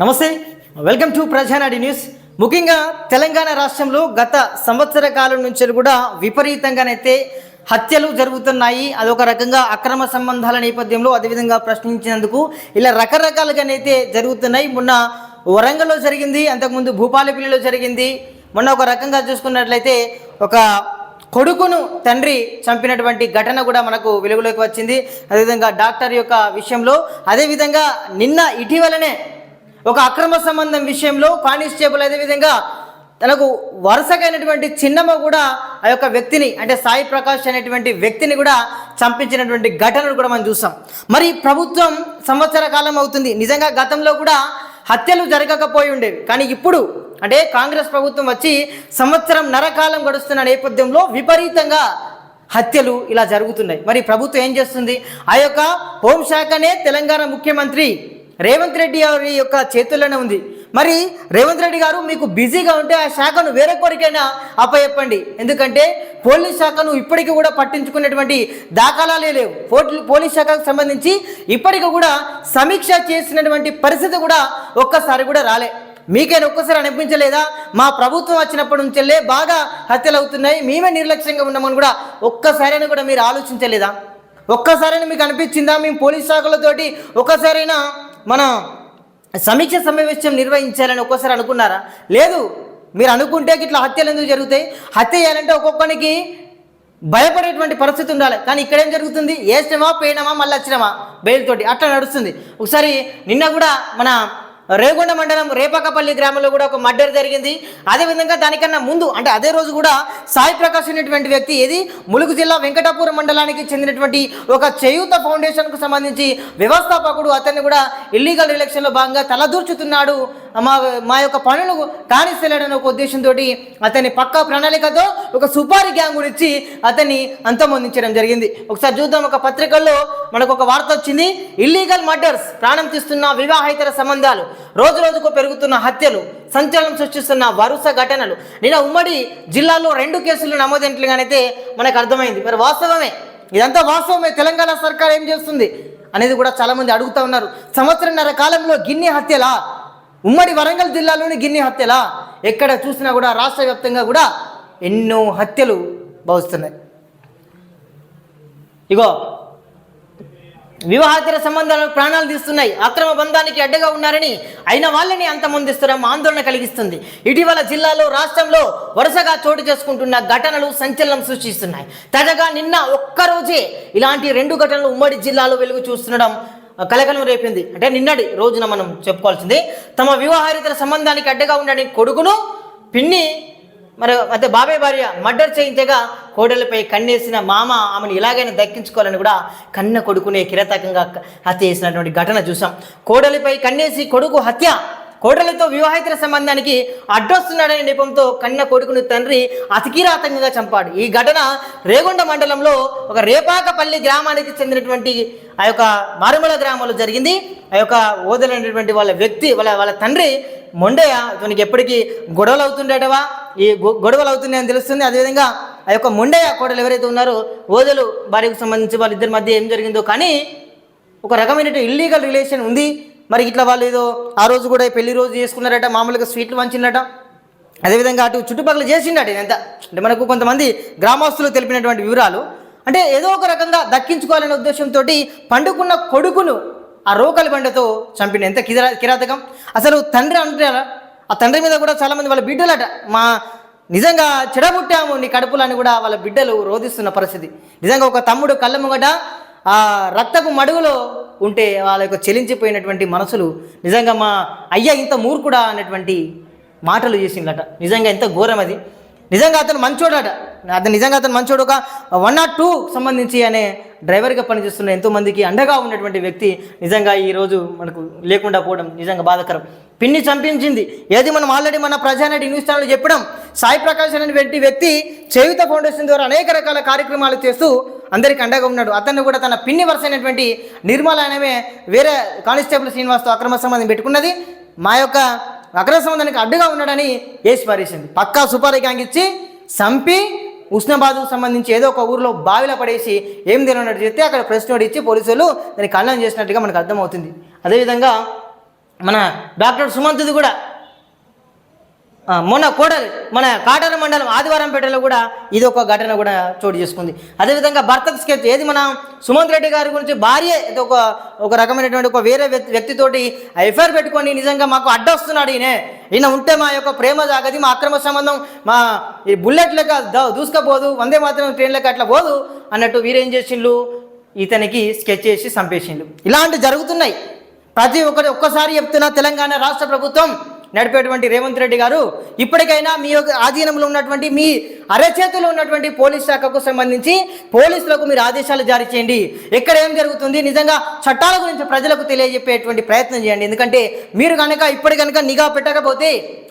నమస్తే. Welcome to ప్రజానాడి news ముఖ్యంగా తెలంగాణ రాష్ట్రంలో గత సంవత్సర కాలం నుంచి కూడా విపరీతంగానైతే హత్యలు జరుగుతున్నాయి. అదొక రకంగా అక్రమ సంబంధాల నేపథ్యంలో అదేవిధంగా ప్రశ్నించినందుకు ఇలా రకరకాలుగానైతే జరుగుతున్నాయి. మొన్న వరంగల్లో జరిగింది అంతకుముందు భూపాలపల్లిలో జరిగింది. మొన్న ఒక రకంగా చూసుకున్నట్లయితే ఒక కొడుకును తండ్రి చంపినటువంటి ఘటన కూడా మనకు వెలుగులోకి వచ్చింది. అదేవిధంగా డాక్టర్ యొక్క విషయంలో అదేవిధంగా నిన్న ఇటీవలనే ఒక అక్రమ సంబంధం విషయంలో కానిస్టేబుల్ అదేవిధంగా తనకు వరుసగైనటువంటి చిన్నమ్మ కూడా ఆ యొక్క వ్యక్తిని అంటే సాయి ప్రకాష్ అనేటువంటి వ్యక్తిని కూడా చంపించినటువంటి ఘటనను కూడా మనం చూసాం. మరి ప్రభుత్వం సంవత్సర కాలం అవుతుంది. నిజంగా గతంలో కూడా హత్యలు జరగకపోయి ఉండేవి. కానీ ఇప్పుడు అంటే కాంగ్రెస్ ప్రభుత్వం వచ్చి సంవత్సరం నరకాలం గడుస్తున్న నేపథ్యంలో విపరీతంగా హత్యలు ఇలా జరుగుతున్నాయి. మరి ప్రభుత్వం ఏం చేస్తుంది? ఆ యొక్క హోంశాఖనే తెలంగాణ ముఖ్యమంత్రి రేవంత్ రెడ్డి గారి యొక్క చేతుల్లోనే ఉంది. మరి రేవంత్ రెడ్డి గారు మీకు బిజీగా ఉంటే ఆ శాఖను వేరే కోరికైనా అప్పచెప్పండి ఎందుకంటే పోలీస్ శాఖను ఇప్పటికీ కూడా పట్టించుకునేటువంటి దాఖలాలే లేవు. పోటీ- పోలీస్ శాఖకు సంబంధించి ఇప్పటికీ కూడా సమీక్ష చేసినటువంటి పరిస్థితి కూడా ఒక్కసారి కూడా రాలే. మీకైనా ఒక్కసారి అనిపించలేదా? మా ప్రభుత్వం వచ్చినప్పటి నుంచెల్లే బాగా హత్యలు అవుతున్నాయి మేమే నిర్లక్ష్యంగా ఉన్నామని కూడా ఒక్కసారైనా కూడా మీరు ఆలోచించలేదా? ఒక్కసారైనా మీకు అనిపించిందా? మేము పోలీస్ శాఖలతోటి ఒక్కసారైనా మన సమీక్ష సమావేశం నిర్వహించాలని ఒక్కోసారి అనుకున్నారా? లేదు మీరు అనుకుంటే ఇట్లా హత్యలు ఎందుకు జరుగుతాయి? హత్య చేయాలంటే ఒక్కొక్కరికి భయపడేటువంటి పరిస్థితి ఉండాలి. కానీ ఇక్కడ ఏం జరుగుతుంది? వేసినామా పోయినామా మళ్ళీ వచ్చినామా బెయిల్తోటి అట్లా నడుస్తుంది. ఒకసారి నిన్న కూడా మన రేగొండ మండలం రేపకపల్లి గ్రామంలో కూడా ఒక మర్డర్ జరిగింది. అదేవిధంగా దానికన్నా ముందు అంటే అదే రోజు కూడా సాయి ప్రకాష్ అనేటువంటి వ్యక్తి ఏది? ములుగు జిల్లా వెంకటాపురం మండలానికి చెందినటువంటి ఒక చేయూత ఫౌండేషన్కు సంబంధించి వ్యవస్థాపకుడు అతన్ని కూడా ఇల్లీగల్ రిలక్షన్లో భాగంగా తలదూర్చుతున్నాడు. మా మా యొక్క పనులు కానిస్తలేడని ఒక ఉద్దేశంతో అతని పక్కా ప్రణాళికతో ఒక సుపారీ గ్యాంగ్ గురించి అతన్ని అంతమొందించడం జరిగింది. ఒకసారి చూద్దాం ఒక పత్రికల్లో మనకు ఒక వార్త వచ్చింది. ఇల్లీగల్ మర్డర్స్ ప్రాణం తీస్తున్న వివాహేతర సంబంధాలు రోజు రోజుకు పెరుగుతున్న హత్యలు సంచలనం సృష్టిస్తున్న వరుస ఘటనలు. నిన్న ఉమ్మడి జిల్లాలో రెండు కేసులు నమోదైనట్లుగానైతే మనకు అర్థమైంది. మరి వాస్తవమే? ఇదంతా వాస్తవమే. తెలంగాణ సర్కార్ ఏం చేస్తుంది? అనేది కూడా చాలామంది అడుగుతా ఉన్నారు. సంవత్సరంన్నర కాలంలో గిన్ని హత్యలా? ఉమ్మడి వరంగల్ జిల్లాలోని గిన్ని హత్యలా? ఎక్కడ చూసినా కూడా రాష్ట్ర వ్యాప్తంగా కూడా ఎన్నో హత్యలు భావిస్తున్నాయి. ఇగో వివాహేతర సంబంధాలకు ప్రాణాలు తీస్తున్నాయి. అక్రమ బంధానికి అడ్డగా ఉన్నారని అయిన వాళ్ళని అంతమొందిస్తున్నాం ఆందోళన కలిగిస్తుంది. ఇటీవల జిల్లాలో రాష్ట్రంలో వరుసగా చోటు చేసుకుంటున్న ఘటనలు సంచలనం సృష్టిస్తున్నాయి. తాజాగా నిన్న ఒక్కరోజే ఇలాంటి రెండు ఘటనలు ఉమ్మడి జిల్లాలో వెలుగు చూస్తుండడం కలకలం రేపింది. అంటే నిన్నటి రోజున మనం చెప్పుకోవాల్సింది తమ వివాహరితర సంబంధానికి అడ్డగా ఉండని కొడుకును పిన్ని మరి అదే బాబాయ్ భార్య మర్డర్ చేయించగా కోడలపై కన్నేసిన మామ ఆమెను ఇలాగైనా దక్కించుకోవాలని కూడా కన్న కొడుకునే కిరతకంగా హత్య చేసినటువంటి ఘటన చూసాం కోడలిపై కన్నేసి కొడుకు హత్య కోడలతో వివాహితర సంబంధానికి అడ్డొస్తున్నాడనే నెపంతో కన్న కొడుకును తండ్రి అతికిరాతంగా చంపాడు. ఈ ఘటన రేగొండ మండలంలో ఒక రేపాకపల్లి గ్రామానికి చెందినటువంటి ఆ యొక్క మారుమల గ్రామంలో జరిగింది. ఆ యొక్క ఓదలైనటువంటి వాళ్ళ వ్యక్తి వాళ్ళ వాళ్ళ తండ్రి మొండయ్య ఇతనికి ఎప్పటికీ గొడవలు అవుతుండేటవా ఈ గొ- గొడవలు అవుతున్నాయని తెలుస్తుంది. అదేవిధంగా ఆ యొక్క మొండయ్య కోడలు ఎవరైతే ఉన్నారో ఓదలు భార్యకు సంబంధించి వాళ్ళిద్దరి మధ్య ఏం జరిగిందో కానీ ఒక రకమైనటువంటి ఇల్లీగల్ రిలేషన్ ఉంది. మరి ఇట్లా వాళ్ళు ఏదో ఆ రోజు కూడా పెళ్ళి రోజు చేసుకున్నారట మామూలుగా స్వీట్లు వంచిందట అదేవిధంగా అటు చుట్టుపక్కల చేసిండట ఎంత అంటే మనకు కొంతమంది గ్రామస్తులు తెలిపినటువంటి వివరాలు. అంటే ఏదో ఒక రకంగా దక్కించుకోవాలనే ఉద్దేశంతో పండుకున్న కొడుకును ఆ రోకలి బండతో చంపిన ఎంత కిరా కిరాతకం. అసలు తండ్రి అంటే ఆ తండ్రి మీద కూడా చాలామంది వాళ్ళ బిడ్డలట. మా నిజంగా చెడబుట్టాము నీ కడుపులని అని కూడా వాళ్ళ బిడ్డలు రోధిస్తున్న పరిస్థితి. నిజంగా ఒక తమ్ముడు కళ్ళ ముంగట ఆ రక్తపు మడుగులో ఉంటే వాళ్ళ యొక్క చెలించిపోయినటువంటి మనసులు నిజంగా మా అయ్య ఇంత మూర్ఖుడా అనేటువంటి మాటలు చేసిందట నిజంగా ఎంత ఘోరం అది. నిజంగా అతను మంచోడట. అతను నిజంగా అతను మంచోడు. ఒక వన్ నాట్ టూ సంబంధించి అనే డ్రైవర్గా పనిచేస్తున్న ఎంతోమందికి అండగా ఉన్నటువంటి వ్యక్తి నిజంగా ఈరోజు మనకు లేకుండా పోవడం నిజంగా బాధాకరం. పిన్ని చంపించింది. ఏది మనం ఆల్రెడీ మన ప్రజానటి న్యూస్ ఛానల్ చెప్పడం సాయి ప్రకాష్ అనేటువంటి వ్యక్తి చేయుత ఫౌండేషన్ ద్వారా అనేక రకాల కార్యక్రమాలు చేస్తూ అందరికీ అండగా ఉన్నాడు. అతన్ని కూడా తన పిన్ని వరుస అయినటువంటి నిర్మల అనేమే వేరే కానిస్టేబుల్ శ్రీనివాస్తో అక్రమ సంబంధం పెట్టుకున్నది. మా యొక్క అక్రమ సంబంధానికి అడ్డుగా ఉన్నాడని వేసి పారేసింది. పక్కా సుపారీ గ్యాంగ్ ఇచ్చి చంపి ఉస్నాబాద్కు సంబంధించి ఏదో ఒక ఊరిలో బావిలో పడేసి ఏం తెలియనట్టు చెప్తే అక్కడ ప్రెస్ నోట్ ఇచ్చి పోలీసులు దాన్ని ఖండన చేసినట్టుగా మనకు అర్థమవుతుంది. అదేవిధంగా మన డాక్టర్ సుమంత్ది కూడా మొన్న కోడలి మన కాటర మండలం ఆదివారంపేటలో కూడా ఇది ఒక ఘటన కూడా చోటు చేసుకుంది. అదేవిధంగా భర్తకు స్కెచ్ ఏది మన సుమంత్ రెడ్డి గారి గురించి భార్య ఒక ఒక రకమైనటువంటి ఒక వేరే వ్యక్తి వ్యక్తితోటి ఎఫ్ఐఆర్ పెట్టుకొని నిజంగా మాకు అడ్డొస్తున్నాడు ఈయన. ఈయన ఉంటే మా యొక్క ప్రేమ జాగది మా అక్రమ సంబంధం మా ఈ బుల్లెట్ లెక్క దూసుకపోదు వందే మాత్రం ట్రైన్ లెక్క అట్లా పోదు అన్నట్టు వీరేం చేసిండ్లు ఇతనికి స్కెచ్ చేసి చంపేసిండు ఇలాంటివి జరుగుతున్నాయి. ప్రతి ఒక్కటి ఒక్కసారి చెప్తున్నా తెలంగాణ రాష్ట్ర ప్రభుత్వం నడిపేటువంటి రేవంత్ రెడ్డి గారు ఇప్పటికైనా మీ యొక్క ఆధీనంలో ఉన్నటువంటి మీ అరచేతిలో ఉన్నటువంటి పోలీస్ శాఖకు సంబంధించి పోలీసులకు మీరు ఆదేశాలు జారీ చేయండి. ఎక్కడ ఏం జరుగుతుంది? నిజంగా చట్టాల గురించి ప్రజలకు తెలియజెప్పేటువంటి ప్రయత్నం చేయండి. ఎందుకంటే మీరు కనుక ఇప్పటి కనుక నిఘా పెట్టకపోతే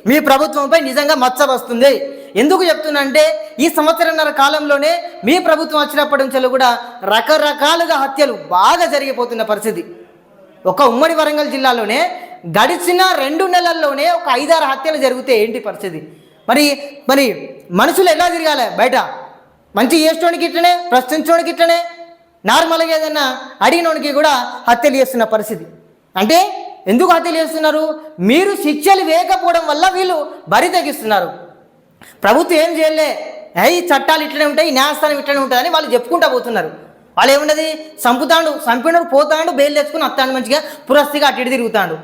మీ ప్రభుత్వంపై నిజంగా మచ్చ వస్తుంది. ఎందుకు చెప్తున్నంటే ఈ సంవత్సరంన్నర కాలంలోనే మీ ప్రభుత్వం వచ్చినప్పటి నుంచి కూడా రకరకాలుగా హత్యలు బాగా జరిగిపోతున్న పరిస్థితి. ఒక ఉమ్మడి వరంగల్ జిల్లాలోనే గడిచిన రెండు నెలల్లోనే ఒక ఐదారు హత్యలు జరిగితే ఏంటి పరిస్థితి? మరి మరి మనుషులు ఎలా తిరగాలి బయట? మంచి చేసేటోనికి ఇట్లనే ప్రశ్నించడానికి ఇట్లనే నార్మల్గా ఏదైనా అడిగినోనికి కూడా హత్యలు చేస్తున్న పరిస్థితి. అంటే ఎందుకు హత్యలు చేస్తున్నారు? మీరు శిక్షలు వేయకపోవడం వల్ల వీళ్ళు బరి తగ్గిస్తున్నారు ప్రభుత్వం ఏం చేయలే? అయ్యి చట్టాలు ఇట్లనే ఉంటాయి న్యాయస్థానం ఇట్లనే ఉంటుందని వాళ్ళు చెప్పుకుంటా పోతున్నారు. వాళ్ళు ఏమున్నది చంపుతాడు చంపినాడు పోతాడు బెయిల్ తెచ్చుకుని వస్తాడు మంచిగా పురస్తిగా అటు ఇటు తిరుగుతాడు.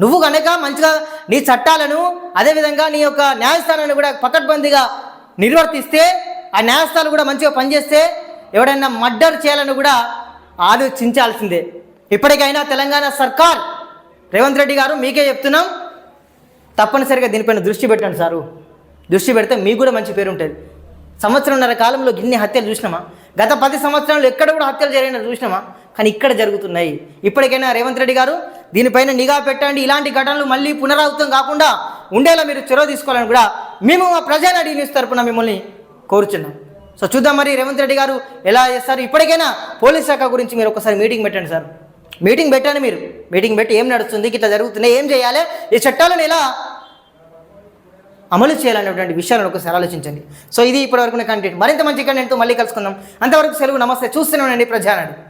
నువ్వు కనుక మంచిగా నీ చట్టాలను అదేవిధంగా నీ యొక్క న్యాయస్థానాన్ని కూడా పకడ్బందీగా నిర్వర్తిస్తే ఆ న్యాయస్థానాలు కూడా మంచిగా పనిచేస్తే ఎవడైనా మర్డర్ చేయాలని కూడా ఆలోచించాల్సిందే. ఇప్పటికైనా తెలంగాణ సర్కార్ రేవంత్ రెడ్డి గారు మీకే చెప్తున్నాం. తప్పనిసరిగా దీనిపైన దృష్టి పెట్టండి సారు. దృష్టి పెడితే మీకు కూడా మంచి పేరు ఉంటుంది. సంవత్సరంన్నర కాలంలో గిన్ని హత్యలు చూసినామా? గత పది సంవత్సరాలు ఎక్కడ కూడా హత్యలు జరిగిన చూసినామా? కానీ ఇక్కడ జరుగుతున్నాయి. ఇప్పటికైనా రేవంత్ రెడ్డి గారు దీనిపైన నిఘా పెట్టండి. ఇలాంటి ఘటనలు మళ్ళీ పునరావృతం కాకుండా ఉండేలా మీరు చొరవ తీసుకోవాలని కూడా మేము మా ప్రజానాడి న్యూస్ తరపున మిమ్మల్ని కోరుచున్నాం. సో చూద్దాం మరి రేవంత్ రెడ్డి గారు ఎలా చేస్తారు. ఇప్పటికైనా పోలీస్ శాఖ గురించి మీరు ఒకసారి మీటింగ్ పెట్టండి సార్. మీటింగ్ పెట్టండి మీరు. మీటింగ్ పెట్టి ఏం నడుస్తుంది ఇట్లా జరుగుతున్నాయి ఏం చేయాలి ఈ చట్టాలను ఎలా అమలు చేయాలనేటువంటి విషయాలను ఒకసారి ఆలోచించండి. సో ఇది ఇప్పటివరకు కంటెంట్ మరింత మంచి కంటెంట్తో మళ్ళీ కలుసుకుందాం. అంతవరకు సెలవు నమస్తే. చూస్తూనే ఉండండి ప్రజానాడు.